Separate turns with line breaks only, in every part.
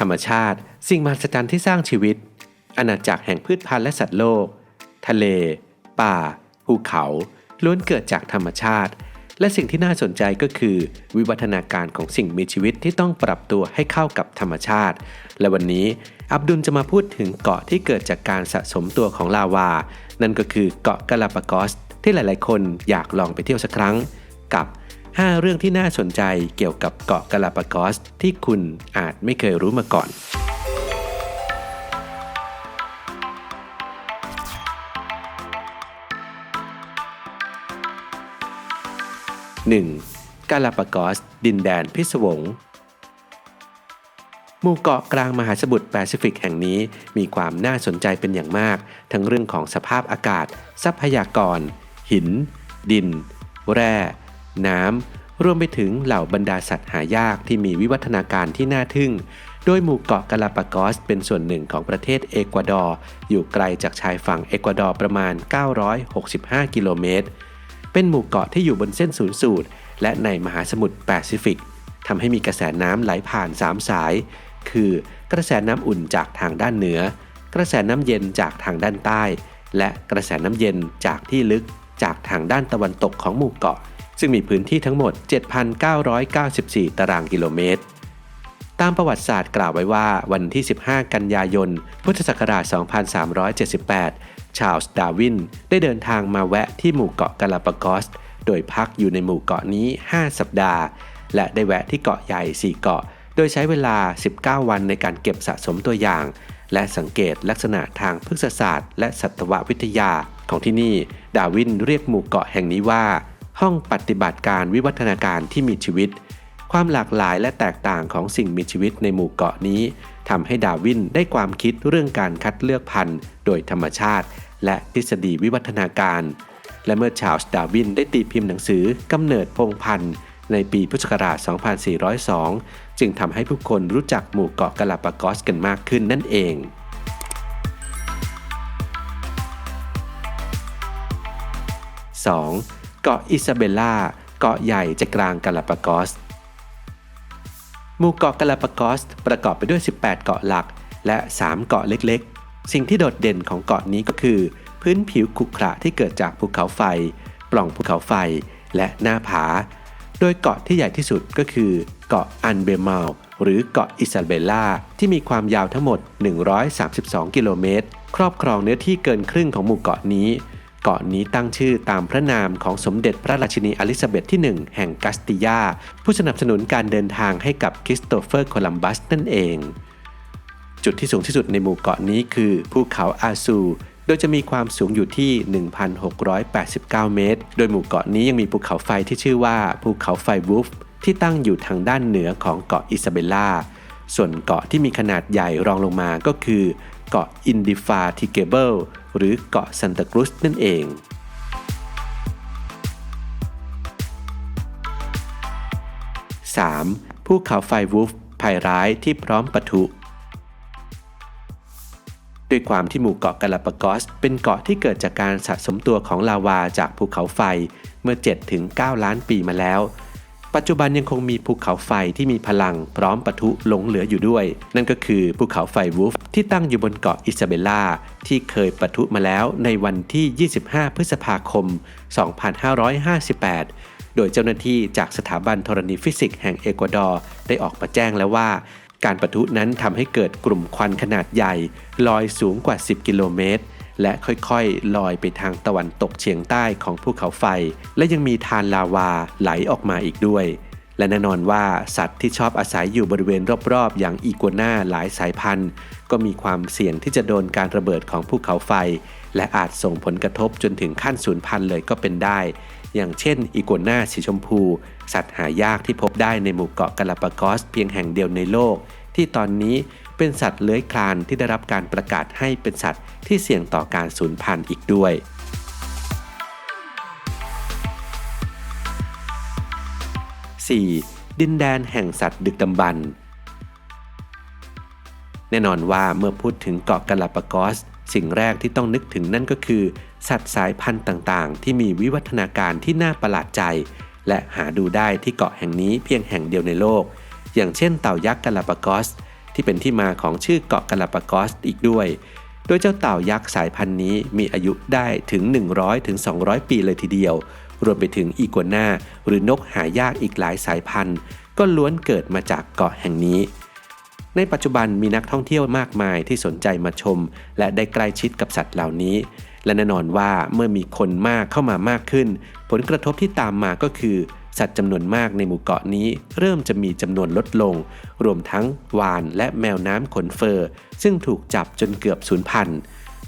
ธรรมชาติ สิ่งมหัศจรรย์ที่สร้างชีวิต อาณาจักรแห่งพืชพันธุ์และสัตว์โลก ทะเล ป่า ภูเขา ล้วนเกิดจากธรรมชาติ และสิ่งที่น่าสนใจก็คือ วิวัฒนาการของสิ่งมีชีวิตที่ต้องปรับตัวให้เข้ากับธรรมชาติ และวันนี้อับดุลจะมาพูดถึงเกาะที่เกิดจากการสะสมตัวของลาวา นั่นก็คือเกาะกาลาปากอส ที่หลาย ๆ คนอยากลองไปเที่ยวสักครั้ง กับ 5 เรื่องที่น่าสนใจเกี่ยวกับเกาะกาลาปากอส ที่คุณอาจไม่เคยรู้มาก่อน 1. กาลาปากอส ดินแดนพิศวงหมู่เกาะกลางมหาสมุทรแปซิฟิกแห่งนี้มีความน่าสนใจเป็นอย่างมาก ทั้งเรื่องของสภาพอากาศ ทรัพยากร หิน ดิน แร่ น้ำ รวมไปถึงเหล่าบรรดาสัตว์หายากที่มีวิวัฒนาการที่น่าทึ่ง โดยหมู่เกาะกาลาปากอสเป็นส่วนหนึ่งของประเทศเอกวาดอร์อยู่ไกลจากชายฝั่งเอกวาดอร์ประมาณ 965 กิโลเมตร เป็นหมู่เกาะที่อยู่บนเส้นศูนย์สูตร และในมหาสมุทรแปซิฟิกทำให้มีกระแสน้ำไหลผ่าน3สาย คือกระแสน้ำอุ่นจากทางด้านเหนือ กระแสน้ำเย็นจากทางด้านใต้ และกระแสน้ำเย็นจากที่ลึกจากทางด้านตะวันตกของหมู่เกาะ ซึ่งมีพื้นที่ทั้งหมด 7,994 ตารางกิโลเมตร ตามประวัติศาสตร์กล่าวไว้ว่าวันที่ 15 กันยายน พุทธศักราช 2378 ชาลส์ดาร์วิน ได้เดินทางมาแวะที่หมู่เกาะกาลาปากอส โดยพักอยู่ในหมู่เกาะนี้ 5 สัปดาห์ และได้แวะที่เกาะใหญ่ 4 เกาะ โดยใช้เวลา 19 วันในการเก็บสะสมตัวอย่าง และสังเกตลักษณะทางพฤกษศาสตร์ และสัตววิทยาของที่นี่ ดาวินเรียกหมู่เกาะแห่งนี้ว่า ห้องปฏิบัติการวิวัฒนาการที่มีชีวิต ความหลากหลายและแตกต่างของสิ่งมีชีวิตในหมู่เกาะนี้ทำให้ดาวินได้ความคิดเรื่องการคัดเลือกพันธุ์ โดยธรรมชาติ และทฤษฎีวิวัฒนาการ และเมื่อชาลส์ดาร์วินได้ตีพิมพ์หนังสือกำเนิดพงพันธุ์ในปีพุทธศักราช 2402 จึงทำให้ผู้คนรู้จักหมู่เกาะกาลาปากอสกันมากขึ้นนั่นเอง 2. เกาะอิซาเบลล่า เกาะใหญ่ใจกลางกาลาปากอส หมู่เกาะกาลาปากอสประกอบไปด้วย 18 เกาะหลัก และ 3 เกาะเล็กๆ สิ่งที่โดดเด่นของเกาะนี้ก็คือ พื้นผิวขรุขระที่เกิดจากภูเขาไฟ ปล่องภูเขาไฟ และหน้าผา โดยเกาะที่ใหญ่ที่สุดก็คือเกาะอันเบมาลหรือเกาะอิซาเบลล่าที่มีความยาวทั้งหมด 132 กิโลเมตร ครอบครองเนื้อที่เกินครึ่งของหมู่เกาะนี้ เกาะนี้ตั้งชื่อตามพระนามของสมเด็จพระราชินีอลิซาเบธที่ 1 แห่งกัสติยา ผู้สนับสนุนการเดินทางให้กับคริสโตเฟอร์โคลัมบัสนั่นเอง จุดที่สูงที่สุดในหมู่เกาะนี้คือภูเขาอาซู โดยจะมีความสูงอยู่ที่ 1,689 เมตร โดยหมู่เกาะนี้ยังมีภูเขาไฟที่ชื่อว่าภูเขาไฟวูฟที่ตั้งอยู่ทางด้านเหนือของเกาะอิซาเบลล่าส่วนเกาะที่มีขนาดใหญ่รองลงมาก็คือ เกาะอินดิฟาทิเกเบิลหรือเกาะซันตาครุสนั่นเอง 3. ภูเขาไฟวูฟภัยร้ายที่พร้อมปะทุด้วยความที่หมู่เกาะกาลาปากอส เป็นเกาะที่เกิดจากการสะสมตัวของลาวาจากภูเขาไฟเมื่อ 7-9 ล้านปีมาแล้ว ปัจจุบันยังคงมีภูเขาไฟที่มีพลังพร้อมปะทุหลงเหลืออยู่ด้วย นั่นก็คือภูเขาไฟวูฟที่ตั้งอยู่บนเกาะอิซาเบลล่าที่เคยปะทุมาแล้วในวันที่ 25 พฤษภาคม 2558 โดยเจ้าหน้าที่จากสถาบันธรณีฟิสิกส์แห่งเอกวาดอร์ได้ออกมาแจ้งแล้วว่า การปะทุนั้นทำให้เกิดกลุ่มควันขนาดใหญ่ ลอยสูงกว่า 10 กิโลเมตร และค่อยๆ ลอยไปทางตะวันตกเฉียงใต้ของภูเขาไฟ และยังมีทานลาวาไหลออกมาอีกด้วย และแน่นอนว่าสัตว์ที่ชอบอาศัยอยู่บริเวณรอบๆ อย่างอีกัวน่าหลายสายพันธุ์ ก็มีความเสี่ยงที่จะโดนการระเบิดของภูเขาไฟ และอาจส่งผลกระทบจนถึงขั้นสูญพันธุ์เลยก็เป็นได้ อย่างเช่นอีกัวน่าสีชมพู สัตว์หายากที่พบได้ในหมู่เกาะกาลาปากอสเพียงแห่งเดียวในโลก ที่ตอนนี้ เป็นสัตว์เลื้อยคลานที่ได้รับการประกาศให้เป็นสัตว์ที่เสี่ยงต่อการสูญพันธุ์อีกด้วย 4. ดินแดนแห่งสัตว์ดึกดำบรรพ์แน่นอนว่าเมื่อพูดถึงเกาะกาลาปากอส สิ่งแรกที่ต้องนึกถึงนั่นก็คือ สัตว์สายพันธุ์ต่างๆ ที่มีวิวัฒนาการที่น่าประหลาดใจ และหาดูได้ที่เกาะแห่งนี้เพียงแห่งเดียวในโลก อย่างเช่นเต่ายักษ์กาลาปากอส ที่เป็นที่มาของชื่อเกาะกาลาปากอสอีกด้วย โดยเจ้าเต่ายักษ์สายพันธุ์นี้มีอายุได้ถึง 100ถึง200ปีเลยทีเดียว รวมไปถึงอีกัวน่าหรือนกหายากอีกหลายสายพันธุ์ ก็ล้วนเกิดมาจากเกาะแห่งนี้ ในปัจจุบันมีนักท่องเที่ยวมากมายที่สนใจมาชม และได้ใกล้ชิดกับสัตว์เหล่านี้ และแน่นอนว่าเมื่อมีคนมากเข้ามามากขึ้น ผลกระทบที่ตามมาก็คือ สัตว์จำนวนมากในหมู่เกาะนี้ เริ่มจะมีจำนวนลดลง รวมทั้งวานและแมวน้ำขนเฟอร์ ซึ่งถูกจับจนเกือบสูญพันธุ์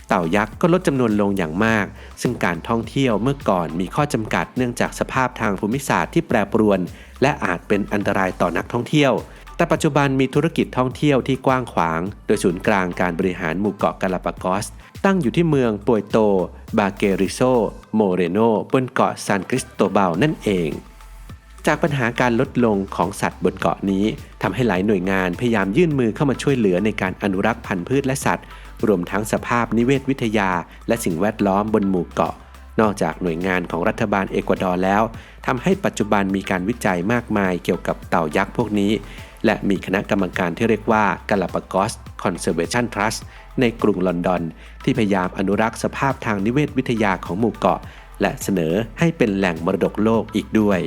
เต่ายักษ์ก็ลดจำนวนลงอย่างมาก ซึ่งการท่องเที่ยวเมื่อก่อนมีข้อจำกัดเนื่องจากสภาพทางภูมิศาสตร์ที่แปรปรวน และอาจเป็นอันตรายต่อนักท่องเที่ยว แต่ปัจจุบันมีธุรกิจท่องเที่ยวที่กว้างขวาง โดยศูนย์กลางการบริหารหมู่เกาะกาลาปากอส ตั้งอยู่ที่เมืองปวยโต บาเกริโซ โมเรโนบนเกาะซานคริสโตเบลนั่นเอง จากปัญหาการลดลงของสัตว์บนเกาะนี้ทำให้หลายหน่วยงานพยายามยื่นมือเข้ามาช่วยเหลือในการอนุรักษ์พันธุ์พืชและสัตว์ รวมทั้งสภาพนิเวศวิทยา และสิ่งแวดล้อมบนหมู่เกาะ นอกจากหน่วยงานของรัฐบาลเอกวาดอร์แล้วทำให้ปัจจุบันมีการวิจัยมากมายเกี่ยวกับเต่ายักษ์พวกนี้ และมีคณะกรรมการที่เรียกว่า Galapagos Conservation Trust ในกรุงลอนดอน ที่พยายามอนุรักษ์สภาพทางนิเวศวิทยาของหมู่เกาะ และเสนอให้เป็นแหล่งมรดกโลกอีกด้วย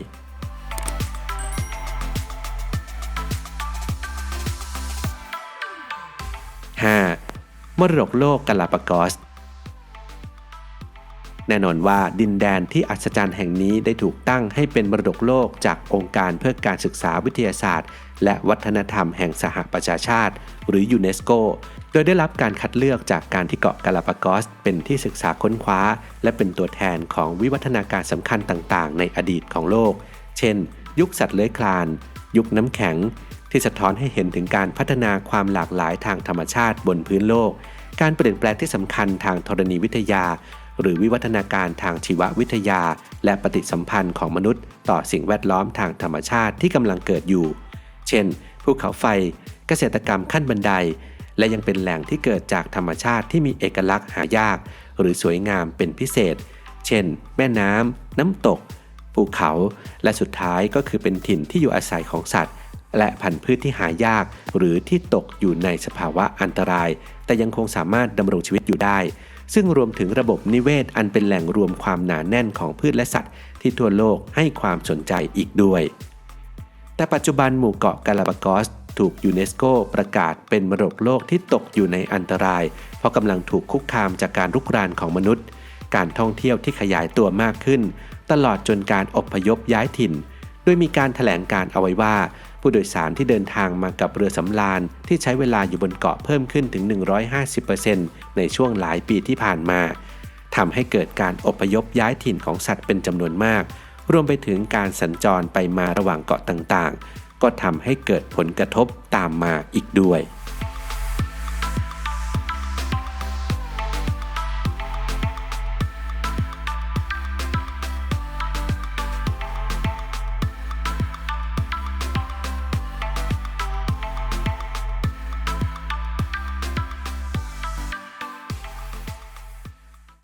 5. มรดกโลกกาลาปากอส แน่นอนว่าดินแดนที่อัศจรรย์แห่งนี้ได้ถูกตั้งให้เป็นมรดกโลกจากองค์การเพื่อการศึกษาวิทยาศาสตร์ และวัฒนธรรมแห่งสหประชาชาติ หรือยูเนสโก โดยได้รับการคัดเลือกจากการที่เกาะกาลาปากอส เป็นที่ศึกษาค้นคว้า และเป็นตัวแทนของวิวัฒนาการสำคัญต่างๆ ในอดีตของโลก เช่น ยุคสัตว์เลื้อยคลาน ยุคน้ำแข็ง ที่สะท้อนให้เห็นถึงการพัฒนาความหลากหลายทางธรรมชาติบนพื้นโลก การเปลี่ยนแปลงที่สำคัญทางธรณีวิทยา หรือวิวัฒนาการทางชีววิทยา และปฏิสัมพันธ์ของมนุษย์ ต่อสิ่งแวดล้อมทางธรรมชาติที่กำลังเกิดอยู่ เช่น ภูเขาไฟ เกษตรกรรมขั้นบันได และยังเป็นแหล่งที่เกิดจากธรรมชาติที่มีเอกลักษณ์หายาก หรือสวยงามเป็นพิเศษ เช่น แม่น้ำน้ำตก ภูเขา และสุดท้ายก็คือเป็นถิ่นที่อยู่อาศัยของสัตว์ และพันธุ์พืชที่หายาก หรือที่ตกอยู่ในสภาวะอันตราย แต่ยังคงสามารถดำรงชีวิตอยู่ได้ ซึ่งรวมถึงระบบนิเวศอันเป็นแหล่งรวมความหนาแน่นของพืชและสัตว์ ที่ทั่วโลกให้ความสนใจอีกด้วย แต่ปัจจุบันหมู่เกาะกาลาปากอสถูกยูเนสโกประกาศเป็นมรดกโลกที่ตกอยู่ในอันตราย เพราะกำลังถูกคุกคามจากการรุกรานของมนุษย์ การท่องเที่ยวที่ขยายตัวมากขึ้น ตลอดจนการอบพยพย้ายถิ่น โดยมีการถแถลงการเอาไว้ว่า ผู้โดยสารที่เดินทางมากับเรือสำราญที่ใช้เวลาอยู่บนเกาะเพิ่มขึ้นถึง 150%ในช่วงหลายปีที่ผ่านมาทำให้เกิดการอพยพย้ายถิ่นของสัตว์เป็นจำนวนมาก รวมไปถึงการสัญจรไปมาระหว่างเกาะต่างๆ ก็ทำให้เกิดผลกระทบตามมาอีกด้วย